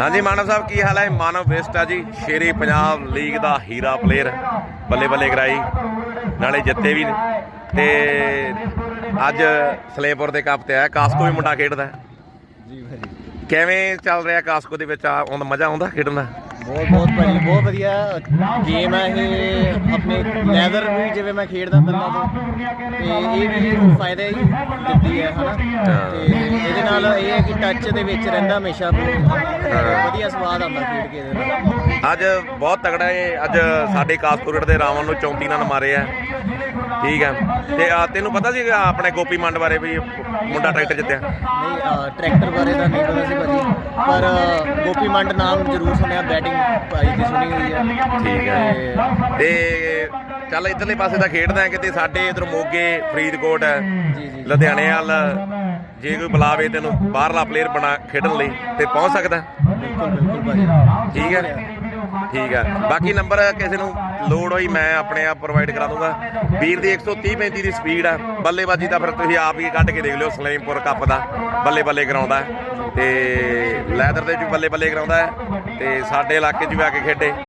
ਹਾਂਜੀ ਮਾਨਵ ਸਾਹਿਬ ਕੀ ਹਾਲ ਹੈ? ਮਾਨਵ ਵੇਸਟ ਆ ਜੀ। ਸ਼ੇਰੇ ਪੰਜਾਬ ਲੀਗ ਦਾ ਹੀਰਾ ਪਲੇਅਰ ਬੱਲੇ ਬੱਲੇ ਕਰਾਈ। ਨਾਲੇ ਜਿੱਤੇ ਵੀ। ਤੇ ਅੱਜ ਸਲੇਪੁਰ ਦੇ ਕੱਪ ਤੇ ਆਇਆ। ਕਾਸਕੋ ਵੀ ਮੁੰਡਾ ਖੇਡਦਾ। ਜੀ ਭਾਜੀ ਕਿਵੇਂ ਚੱਲ ਰਿਹਾ ਕਾਸਕੋ ਦੇ ਵਿੱਚ? ਆ ਮਜ਼ਾ ਆਉਂਦਾ ਖੇਡਣ ਦਾ? ਬਹੁਤ ਬਹੁਤ ਭਾਜੀ, ਬਹੁਤ ਵਧੀਆ ਗੇਮ ਹੈ ਇਹ। ਆਪਣੇ ਲੈਦਰ ਵੀ ਜਿਵੇਂ ਮੈਂ ਖੇਡਦਾ ਪਹਿਲਾਂ ਤੋਂ। ਤੇ ਇਹ ਵੀ ਫਾਇਦਾ ਹੀ ਦਿੰਦੀ ਹੈ ਹਨਾ? ਤੇ ਇਹਦੇ ਨਾਲ ਇਹ ਹੈ ਕਿ ਟੱਚ ਦੇ ਵਿੱਚ ਰਹਿੰਦਾ ਹਮੇਸ਼ਾ ਵਧੀਆ ਸਵਾਦ ਆਉਂਦਾ ਖੇਡ ਕੇ ਇਹਦੇ ਨਾਲ। ਅੱਜ ਬਹੁਤ ਤਗੜਾ ਹੈ ਅੱਜ ਸਾਡੇ ਕਾਸਕੋ ਦੇ ਰਾਵਣ ਨੂੰ 34 ਨਾਲ ਮਾਰੇ ਆ ਠੀਕ ਹੈ ਤੇ ਆ, ਤੈਨੂੰ ਪਤਾ ਸੀ ਆਪਣੇ ਗੋਪੀ ਮੰਡ ਬਾਰੇ ਵੀ ਮੁੰਡਾ ਟਰੈਕਟਰ ਜਿੱਤਿਆ? ਨਹੀਂ ਟਰੈਕਟਰ ਬਾਰੇ ਤਾਂ ਨਹੀਂ ਪਤਾ ਸੀ ਭਾਜੀ। ਪਰ ਗੋਪੀ ਮੰਡ ਨਾਮ ਜ਼ਰੂਰ ਸੁਣਿਆ ਬੈਟਿੰਗ ਭਾਈ ਦੀ ਸੁਣੀ ਹੋਈ ਹੈ ਠੀਕ ਹੈ ਤੇ ਚੱਲ ਇਧਰਲੇ ਪਾਸੇ ਤਾਂ ਖੇਡਦਾ ਹੈ ਕਿਤੇ ਸਾਡੇ ਇਧਰ ਮੋਗੇ ਫਰੀਦਕੋਟ ਜੀ ਜੀ ਲੁਧਿਆਣੇ ਵੱਲ। ਜੇ ਕੋਈ ਬੁਲਾਵੇ ਤੈਨੂੰ ਬਾਹਰਲਾ ਪਲੇਅਰ ਬਣਾ ਖੇਡਣ ਲਈ ਤੇ ਪਹੁੰਚ ਸਕਦਾ। ਬਿਲਕੁਲ ਬਿਲਕੁਲ ਭਾਜੀ। ਠੀਕ ਹੈ ਠੀਕ ਹੈ ਬਾਕੀ ਨੰਬਰ ਕਿਸੇ ਨੂੰ ਲੋਡ ਹੋਈ ਮੈਂ ਆਪਣੇ ਆਪ ਪ੍ਰੋਵਾਈਡ ਕਰਾ ਦੂੰਗਾ। ਵੀਰ ਦੀ 130 35 ਦੀ ਸਪੀਡ ਆ। ਬੱਲੇਬਾਜ਼ੀ ਦਾ ਫਿਰ ਤੁਸੀਂ ਆਪ ਹੀ ਕੱਢ ਕੇ ਦੇਖ ਲਿਓ, ਸਲੇਮਪੁਰ ਕੱਪ ਦਾ। ਬੱਲੇ ਬੱਲੇ ਕਰਾਉਂਦਾ ਹੈ। ਤੇ ਲੈਦਰ ਦੇ ਵਿੱਚ ਵੀ ਬੱਲੇ ਬੱਲੇ ਕਰਾਉਂਦਾ ਹੈ। ਤੇ ਸਾਡੇ ਇਲਾਕੇ 'ਚ ਵੀ ਆ ਕੇ ਖੇਡੇ।